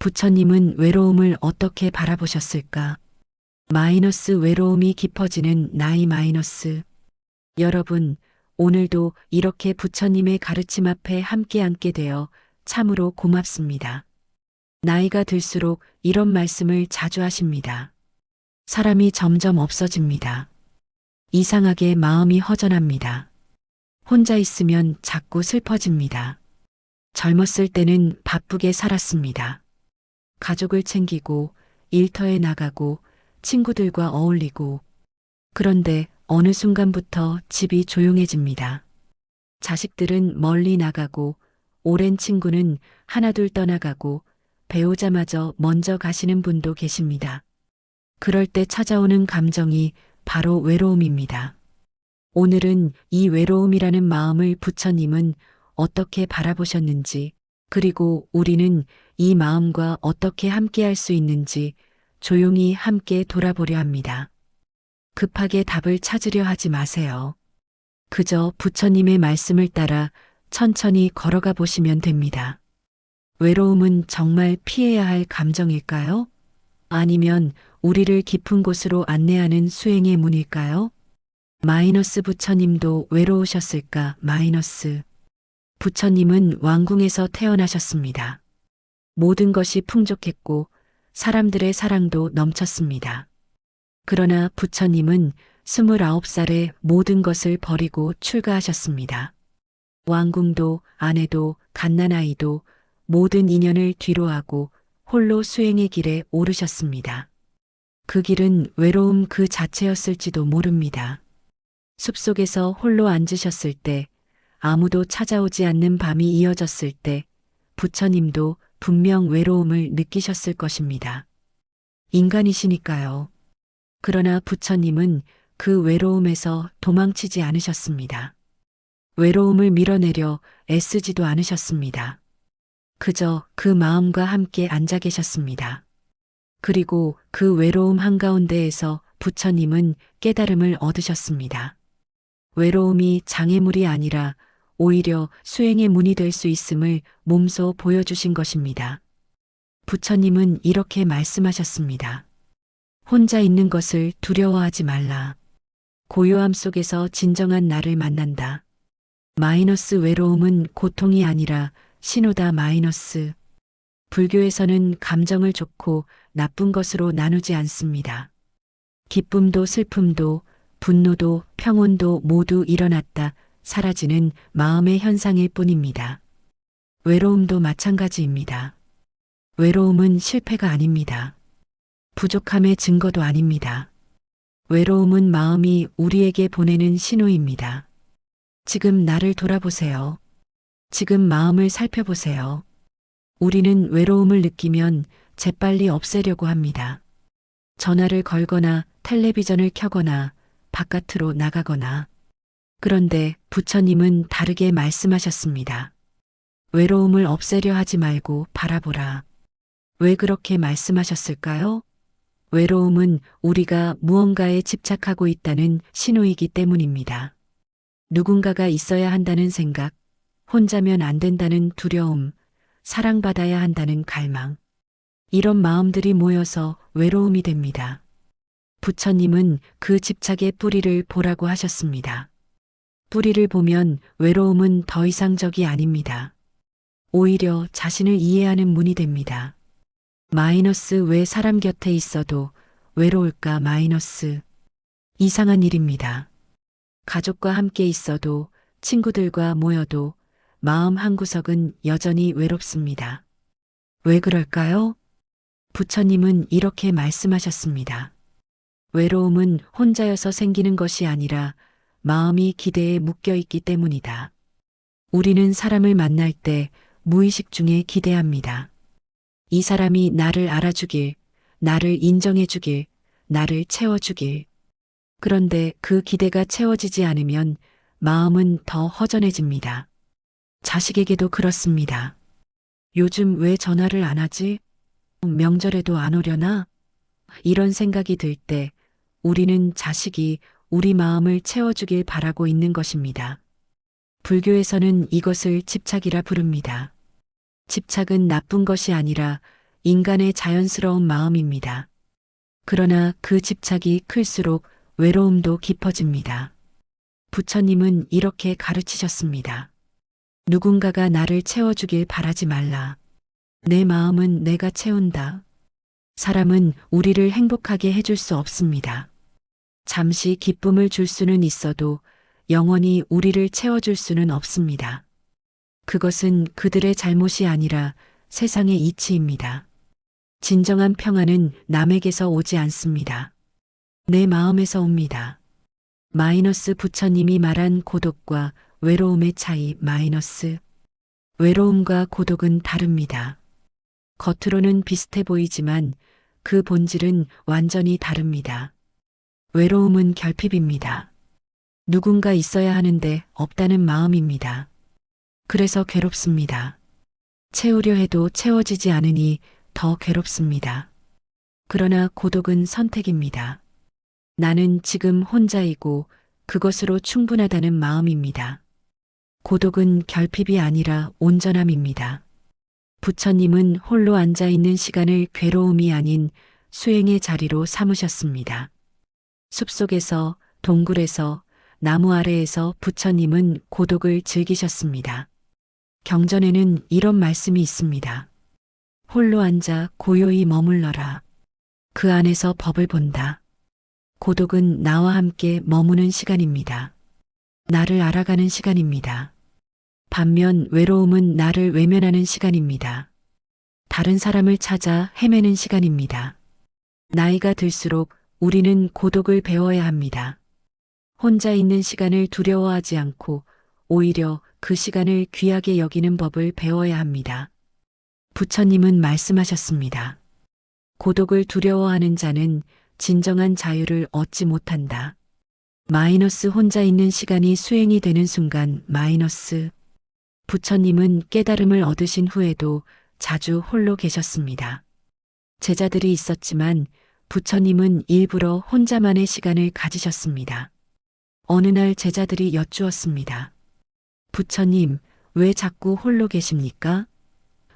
부처님은 외로움을 어떻게 바라보셨을까? 마이너스 외로움이 깊어지는 나이 마이너스. 여러분, 오늘도 이렇게 부처님의 가르침 앞에 함께 앉게 되어 참으로 고맙습니다. 나이가 들수록 이런 말씀을 자주 하십니다. 사람이 점점 없어집니다. 이상하게 마음이 허전합니다. 혼자 있으면 자꾸 슬퍼집니다. 젊었을 때는 바쁘게 살았습니다. 가족을 챙기고 일터에 나가고 친구들과 어울리고 그런데 어느 순간부터 집이 조용해집니다. 자식들은 멀리 나가고 오랜 친구는 하나둘 떠나가고 배우자마저 먼저 가시는 분도 계십니다. 그럴 때 찾아오는 감정이 바로 외로움입니다. 오늘은 이 외로움이라는 마음을 부처님은 어떻게 바라보셨는지, 그리고 우리는 이 마음과 어떻게 함께 할 수 있는지 조용히 함께 돌아보려 합니다. 급하게 답을 찾으려 하지 마세요. 그저 부처님의 말씀을 따라 천천히 걸어가 보시면 됩니다. 외로움은 정말 피해야 할 감정일까요? 아니면 우리를 깊은 곳으로 안내하는 수행의 문일까요? 마이너스 부처님도 외로우셨을까? 마이너스. 부처님은 왕궁에서 태어나셨습니다. 모든 것이 풍족했고 사람들의 사랑도 넘쳤습니다. 그러나 부처님은 29살에 모든 것을 버리고 출가하셨습니다. 왕궁도 아내도 갓난아이도 모든 인연을 뒤로하고 홀로 수행의 길에 오르셨습니다. 그 길은 외로움 그 자체였을지도 모릅니다. 숲속에서 홀로 앉으셨을 때 아무도 찾아오지 않는 밤이 이어졌을 때 부처님도 분명 외로움을 느끼셨을 것입니다. 인간이시니까요. 그러나 부처님은 그 외로움에서 도망치지 않으셨습니다. 외로움을 밀어내려 애쓰지도 않으셨습니다. 그저 그 마음과 함께 앉아 계셨습니다. 그리고 그 외로움 한가운데에서 부처님은 깨달음을 얻으셨습니다. 외로움이 장애물이 아니라 오히려 수행의 문이 될 수 있음을 몸소 보여주신 것입니다. 부처님은 이렇게 말씀하셨습니다. 혼자 있는 것을 두려워하지 말라. 고요함 속에서 진정한 나를 만난다. 마이너스 외로움은 고통이 아니라 신호다 마이너스. 불교에서는 감정을 좋고 나쁜 것으로 나누지 않습니다. 기쁨도 슬픔도 분노도 평온도 모두 일어났다 사라지는 마음의 현상일 뿐입니다. 외로움도 마찬가지입니다. 외로움은 실패가 아닙니다. 부족함의 증거도 아닙니다. 외로움은 마음이 우리에게 보내는 신호입니다. 지금 나를 돌아보세요. 지금 마음을 살펴보세요. 우리는 외로움을 느끼면 재빨리 없애려고 합니다. 전화를 걸거나 텔레비전을 켜거나 바깥으로 나가거나. 그런데 부처님은 다르게 말씀하셨습니다. 외로움을 없애려 하지 말고 바라보라. 왜 그렇게 말씀하셨을까요? 외로움은 우리가 무언가에 집착하고 있다는 신호이기 때문입니다. 누군가가 있어야 한다는 생각, 혼자면 안 된다는 두려움, 사랑받아야 한다는 갈망. 이런 마음들이 모여서 외로움이 됩니다. 부처님은 그 집착의 뿌리를 보라고 하셨습니다. 뿌리를 보면 외로움은 더 이상 적이 아닙니다. 오히려 자신을 이해하는 문이 됩니다. 마이너스 왜 사람 곁에 있어도 외로울까 마이너스. 이상한 일입니다. 가족과 함께 있어도 친구들과 모여도 마음 한구석은 여전히 외롭습니다. 왜 그럴까요? 부처님은 이렇게 말씀하셨습니다. 외로움은 혼자여서 생기는 것이 아니라 마음이 기대에 묶여 있기 때문이다. 우리는 사람을 만날 때 무의식 중에 기대합니다. 이 사람이 나를 알아주길, 나를 인정해주길, 나를 채워주길. 그런데 그 기대가 채워지지 않으면 마음은 더 허전해집니다. 자식에게도 그렇습니다. 요즘 왜 전화를 안 하지? 명절에도 안 오려나? 이런 생각이 들 때 우리는 자식이 우리 마음을 채워주길 바라고 있는 것입니다. 불교에서는 이것을 집착이라 부릅니다. 집착은 나쁜 것이 아니라 인간의 자연스러운 마음입니다. 그러나 그 집착이 클수록 외로움도 깊어집니다. 부처님은 이렇게 가르치셨습니다. 누군가가 나를 채워주길 바라지 말라. 내 마음은 내가 채운다. 사람은 우리를 행복하게 해줄 수 없습니다. 잠시 기쁨을 줄 수는 있어도 영원히 우리를 채워줄 수는 없습니다. 그것은 그들의 잘못이 아니라 세상의 이치입니다. 진정한 평안은 남에게서 오지 않습니다. 내 마음에서 옵니다. 마이너스 부처님이 말한 고독과 외로움의 차이 마이너스. 외로움과 고독은 다릅니다. 겉으로는 비슷해 보이지만 그 본질은 완전히 다릅니다. 외로움은 결핍입니다. 누군가 있어야 하는데 없다는 마음입니다. 그래서 괴롭습니다. 채우려 해도 채워지지 않으니 더 괴롭습니다. 그러나 고독은 선택입니다. 나는 지금 혼자이고 그것으로 충분하다는 마음입니다. 고독은 결핍이 아니라 온전함입니다. 부처님은 홀로 앉아 있는 시간을 괴로움이 아닌 수행의 자리로 삼으셨습니다. 숲속에서, 동굴에서, 나무 아래에서 부처님은 고독을 즐기셨습니다. 경전에는 이런 말씀이 있습니다. 홀로 앉아 고요히 머물러라. 그 안에서 법을 본다. 고독은 나와 함께 머무는 시간입니다. 나를 알아가는 시간입니다. 반면 외로움은 나를 외면하는 시간입니다. 다른 사람을 찾아 헤매는 시간입니다. 나이가 들수록 우리는 고독을 배워야 합니다. 혼자 있는 시간을 두려워하지 않고 오히려 그 시간을 귀하게 여기는 법을 배워야 합니다. 부처님은 말씀하셨습니다. 고독을 두려워하는 자는 진정한 자유를 얻지 못한다. 마이너스 혼자 있는 시간이 수행이 되는 순간 마이너스 부처님은 깨달음을 얻으신 후에도 자주 홀로 계셨습니다. 제자들이 있었지만 부처님은 일부러 혼자만의 시간을 가지셨습니다. 어느 날 제자들이 여쭈었습니다. 부처님, 왜 자꾸 홀로 계십니까?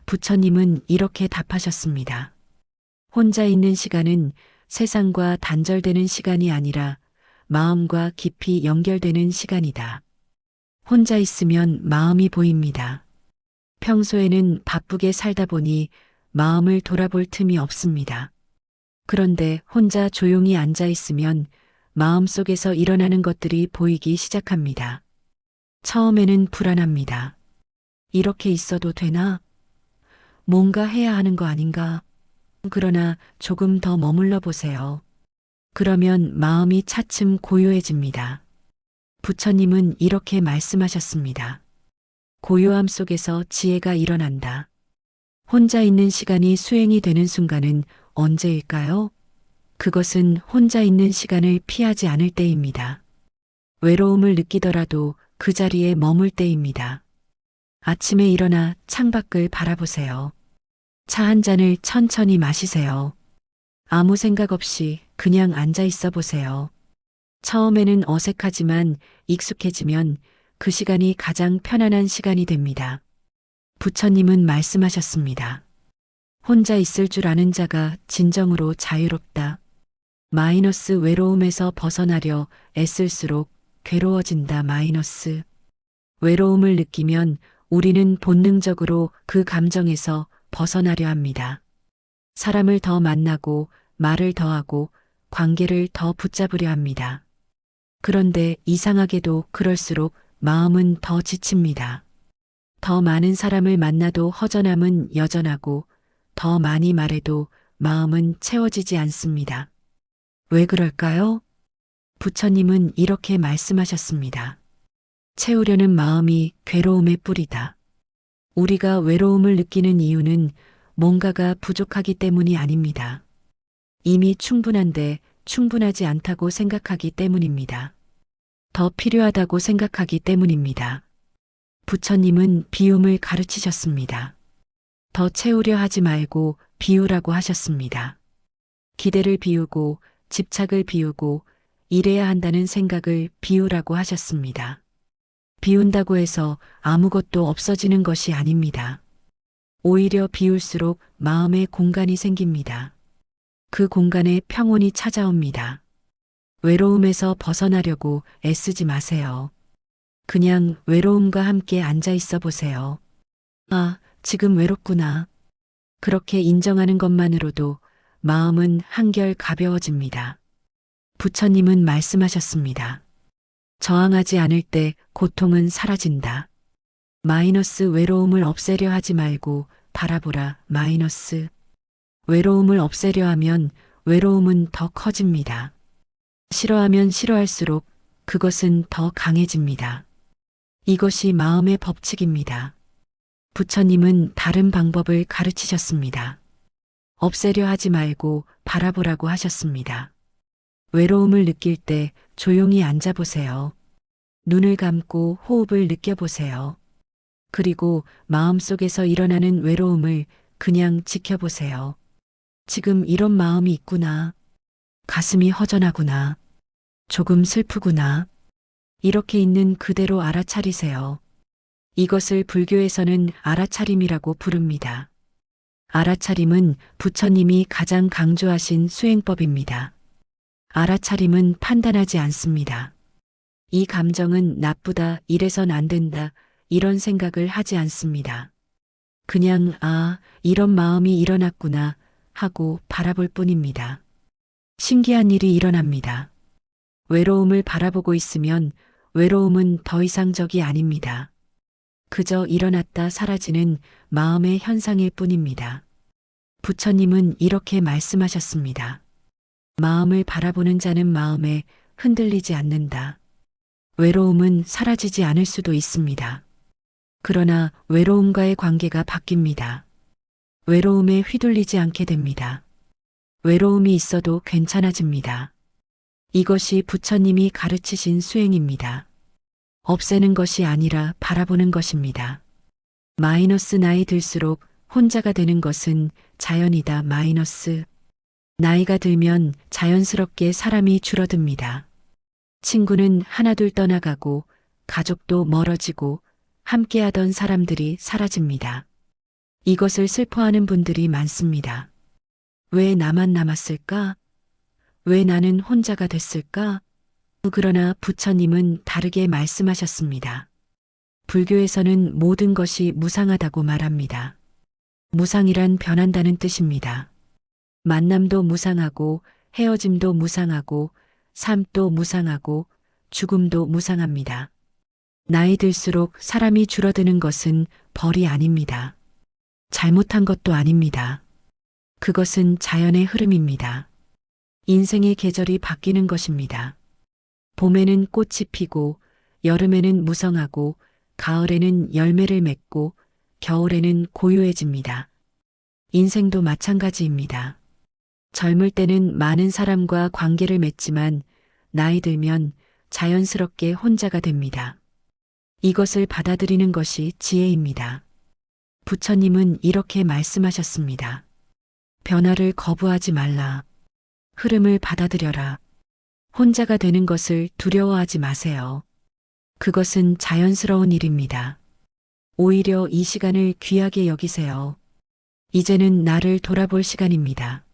부처님은 이렇게 답하셨습니다. 혼자 있는 시간은 세상과 단절되는 시간이 아니라 마음과 깊이 연결되는 시간이다. 혼자 있으면 마음이 보입니다. 평소에는 바쁘게 살다 보니 마음을 돌아볼 틈이 없습니다. 그런데 혼자 조용히 앉아 있으면 마음 속에서 일어나는 것들이 보이기 시작합니다. 처음에는 불안합니다. 이렇게 있어도 되나? 뭔가 해야 하는 거 아닌가? 그러나 조금 더 머물러 보세요. 그러면 마음이 차츰 고요해집니다. 부처님은 이렇게 말씀하셨습니다. 고요함 속에서 지혜가 일어난다. 혼자 있는 시간이 수행이 되는 순간은 언제일까요? 그것은 혼자 있는 시간을 피하지 않을 때입니다. 외로움을 느끼더라도 그 자리에 머물 때입니다. 아침에 일어나 창밖을 바라보세요. 차 한 잔을 천천히 마시세요. 아무 생각 없이 그냥 앉아 있어 보세요. 처음에는 어색하지만 익숙해지면 그 시간이 가장 편안한 시간이 됩니다. 부처님은 말씀하셨습니다. 혼자 있을 줄 아는 자가 진정으로 자유롭다. 마이너스 외로움에서 벗어나려 애쓸수록 괴로워진다 마이너스. 외로움을 느끼면 우리는 본능적으로 그 감정에서 벗어나려 합니다. 사람을 더 만나고 말을 더 하고 관계를 더 붙잡으려 합니다. 그런데 이상하게도 그럴수록 마음은 더 지칩니다. 더 많은 사람을 만나도 허전함은 여전하고 더 많이 말해도 마음은 채워지지 않습니다. 왜 그럴까요? 부처님은 이렇게 말씀하셨습니다. 채우려는 마음이 괴로움의 뿌리다. 우리가 외로움을 느끼는 이유는 뭔가가 부족하기 때문이 아닙니다. 이미 충분한데 충분하지 않다고 생각하기 때문입니다. 더 필요하다고 생각하기 때문입니다. 부처님은 비움을 가르치셨습니다. 더 채우려 하지 말고 비우라고 하셨습니다. 기대를 비우고 집착을 비우고 이래야 한다는 생각을 비우라고 하셨습니다. 비운다고 해서 아무것도 없어지는 것이 아닙니다. 오히려 비울수록 마음의 공간이 생깁니다. 그 공간에 평온이 찾아옵니다. 외로움에서 벗어나려고 애쓰지 마세요. 그냥 외로움과 함께 앉아 있어 보세요. 아, 지금 외롭구나. 그렇게 인정하는 것만으로도 마음은 한결 가벼워집니다. 부처님은 말씀하셨습니다. 저항하지 않을 때 고통은 사라진다. 마이너스 외로움을 없애려 하지 말고 바라보라 마이너스. 외로움을 없애려 하면 외로움은 더 커집니다. 싫어하면 싫어할수록 그것은 더 강해집니다. 이것이 마음의 법칙입니다. 부처님은 다른 방법을 가르치셨습니다. 없애려 하지 말고 바라보라고 하셨습니다. 외로움을 느낄 때 조용히 앉아보세요. 눈을 감고 호흡을 느껴보세요. 그리고 마음속에서 일어나는 외로움을 그냥 지켜보세요. 지금 이런 마음이 있구나. 가슴이 허전하구나. 조금 슬프구나. 이렇게 있는 그대로 알아차리세요. 이것을 불교에서는 알아차림이라고 부릅니다. 알아차림은 부처님이 가장 강조하신 수행법입니다. 알아차림은 판단하지 않습니다. 이 감정은 나쁘다, 이래선 안 된다, 이런 생각을 하지 않습니다. 그냥, 아, 이런 마음이 일어났구나 하고 바라볼 뿐입니다. 신기한 일이 일어납니다. 외로움을 바라보고 있으면 외로움은 더 이상 적이 아닙니다. 그저 일어났다 사라지는 마음의 현상일 뿐입니다. 부처님은 이렇게 말씀하셨습니다. 마음을 바라보는 자는 마음에 흔들리지 않는다. 외로움은 사라지지 않을 수도 있습니다. 그러나 외로움과의 관계가 바뀝니다. 외로움에 휘둘리지 않게 됩니다. 외로움이 있어도 괜찮아집니다. 이것이 부처님이 가르치신 수행입니다. 없애는 것이 아니라 바라보는 것입니다. 마이너스 나이 들수록 혼자가 되는 것은 자연이다 마이너스. 나이가 들면 자연스럽게 사람이 줄어듭니다. 친구는 하나둘 떠나가고 가족도 멀어지고 함께하던 사람들이 사라집니다. 이것을 슬퍼하는 분들이 많습니다. 왜 나만 남았을까? 왜 나는 혼자가 됐을까? 그러나 부처님은 다르게 말씀하셨습니다. 불교에서는 모든 것이 무상하다고 말합니다. 무상이란 변한다는 뜻입니다. 만남도 무상하고 헤어짐도 무상하고 삶도 무상하고 죽음도 무상합니다. 나이 들수록 사람이 줄어드는 것은 벌이 아닙니다. 잘못한 것도 아닙니다. 그것은 자연의 흐름입니다. 인생의 계절이 바뀌는 것입니다. 봄에는 꽃이 피고, 여름에는 무성하고, 가을에는 열매를 맺고, 겨울에는 고요해집니다. 인생도 마찬가지입니다. 젊을 때는 많은 사람과 관계를 맺지만, 나이 들면 자연스럽게 혼자가 됩니다. 이것을 받아들이는 것이 지혜입니다. 부처님은 이렇게 말씀하셨습니다. 변화를 거부하지 말라. 흐름을 받아들여라. 혼자가 되는 것을 두려워하지 마세요. 그것은 자연스러운 일입니다. 오히려 이 시간을 귀하게 여기세요. 이제는 나를 돌아볼 시간입니다.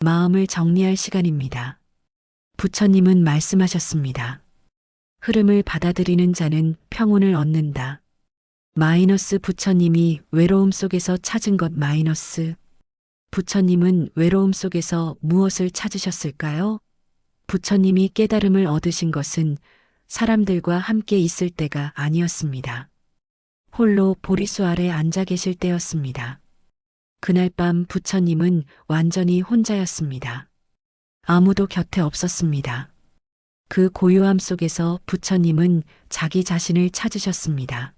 마음을 정리할 시간입니다. 부처님은 말씀하셨습니다. 흐름을 받아들이는 자는 평온을 얻는다. 마이너스 부처님이 외로움 속에서 찾은 것 마이너스. 부처님은 외로움 속에서 무엇을 찾으셨을까요? 부처님이 깨달음을 얻으신 것은 사람들과 함께 있을 때가 아니었습니다. 홀로 보리수 아래 앉아 계실 때였습니다. 그날 밤 부처님은 완전히 혼자였습니다. 아무도 곁에 없었습니다. 그 고요함 속에서 부처님은 자기 자신을 찾으셨습니다.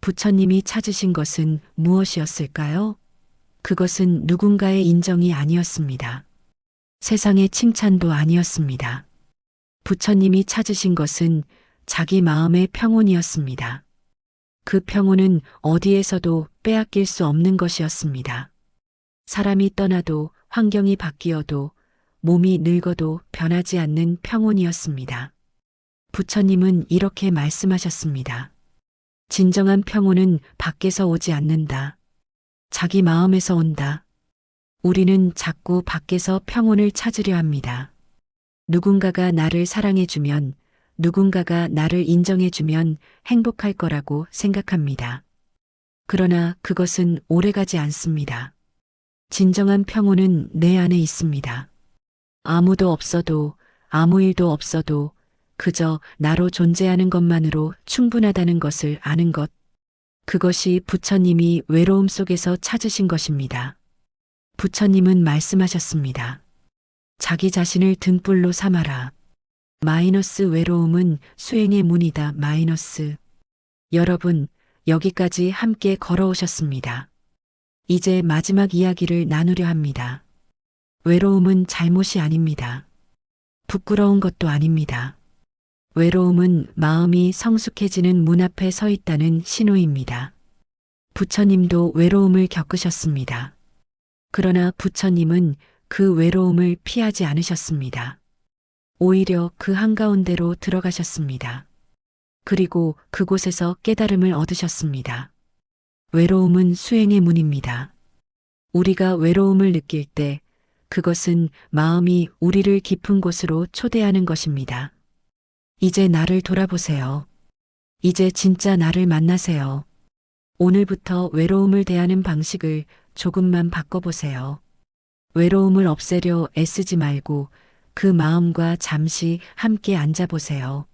부처님이 찾으신 것은 무엇이었을까요? 그것은 누군가의 인정이 아니었습니다. 세상의 칭찬도 아니었습니다. 부처님이 찾으신 것은 자기 마음의 평온이었습니다. 그 평온은 어디에서도 빼앗길 수 없는 것이었습니다. 사람이 떠나도 환경이 바뀌어도 몸이 늙어도 변하지 않는 평온이었습니다. 부처님은 이렇게 말씀하셨습니다. 진정한 평온은 밖에서 오지 않는다. 자기 마음에서 온다. 우리는 자꾸 밖에서 평온을 찾으려 합니다. 누군가가 나를 사랑해주면, 누군가가 나를 인정해주면 행복할 거라고 생각합니다. 그러나 그것은 오래가지 않습니다. 진정한 평온은 내 안에 있습니다. 아무도 없어도, 아무 일도 없어도, 그저 나로 존재하는 것만으로 충분하다는 것을 아는 것. 그것이 부처님이 외로움 속에서 찾으신 것입니다. 부처님은 말씀하셨습니다. 자기 자신을 등불로 삼아라. 마이너스 외로움은 수행의 문이다. 마이너스. 여러분, 여기까지 함께 걸어오셨습니다. 이제 마지막 이야기를 나누려 합니다. 외로움은 잘못이 아닙니다. 부끄러운 것도 아닙니다. 외로움은 마음이 성숙해지는 문 앞에 서 있다는 신호입니다. 부처님도 외로움을 겪으셨습니다. 그러나 부처님은 그 외로움을 피하지 않으셨습니다. 오히려 그 한가운데로 들어가셨습니다. 그리고 그곳에서 깨달음을 얻으셨습니다. 외로움은 수행의 문입니다. 우리가 외로움을 느낄 때 그것은 마음이 우리를 깊은 곳으로 초대하는 것입니다. 이제 나를 돌아보세요. 이제 진짜 나를 만나세요. 오늘부터 외로움을 대하는 방식을 조금만 바꿔보세요. 외로움을 없애려 애쓰지 말고 그 마음과 잠시 함께 앉아보세요.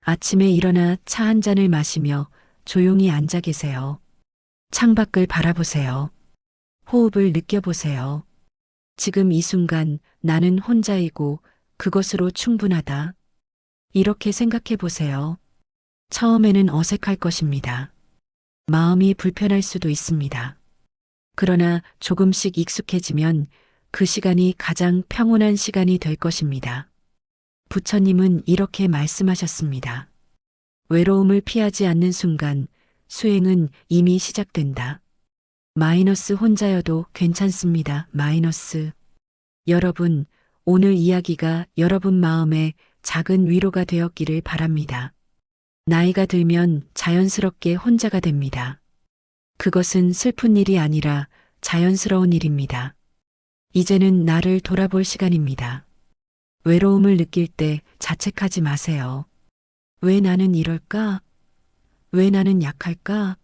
아침에 일어나 차 한 잔을 마시며 조용히 앉아 계세요. 창밖을 바라보세요. 호흡을 느껴보세요. 지금 이 순간 나는 혼자이고 그것으로 충분하다. 이렇게 생각해 보세요. 처음에는 어색할 것입니다. 마음이 불편할 수도 있습니다. 그러나 조금씩 익숙해지면 그 시간이 가장 평온한 시간이 될 것입니다. 부처님은 이렇게 말씀하셨습니다. 외로움을 피하지 않는 순간 수행은 이미 시작된다. 마이너스 혼자여도 괜찮습니다. 마이너스. 여러분, 오늘 이야기가 여러분 마음에 작은 위로가 되었기를 바랍니다. 나이가 들면 자연스럽게 혼자가 됩니다. 그것은 슬픈 일이 아니라 자연스러운 일입니다. 이제는 나를 돌아볼 시간입니다. 외로움을 느낄 때 자책하지 마세요. 왜 나는 이럴까? 왜 나는 약할까?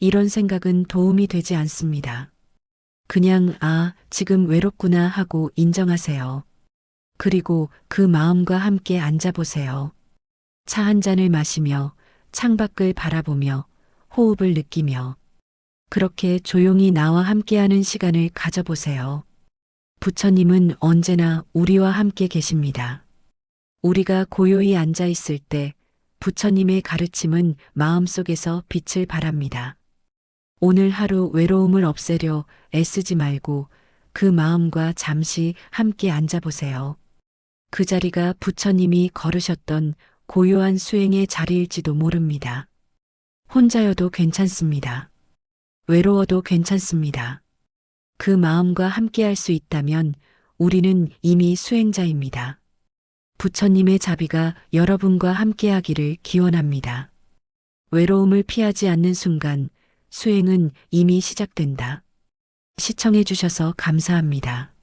이런 생각은 도움이 되지 않습니다. 그냥, 아, 지금 외롭구나 하고 인정하세요. 그리고 그 마음과 함께 앉아보세요. 차 한 잔을 마시며 창밖을 바라보며 호흡을 느끼며 그렇게 조용히 나와 함께하는 시간을 가져보세요. 부처님은 언제나 우리와 함께 계십니다. 우리가 고요히 앉아 있을 때 부처님의 가르침은 마음속에서 빛을 발합니다. 오늘 하루 외로움을 없애려 애쓰지 말고 그 마음과 잠시 함께 앉아보세요. 그 자리가 부처님이 걸으셨던 고요한 수행의 자리일지도 모릅니다. 혼자여도 괜찮습니다. 외로워도 괜찮습니다. 그 마음과 함께할 수 있다면 우리는 이미 수행자입니다. 부처님의 자비가 여러분과 함께하기를 기원합니다. 외로움을 피하지 않는 순간 수행은 이미 시작된다. 시청해 주셔서 감사합니다.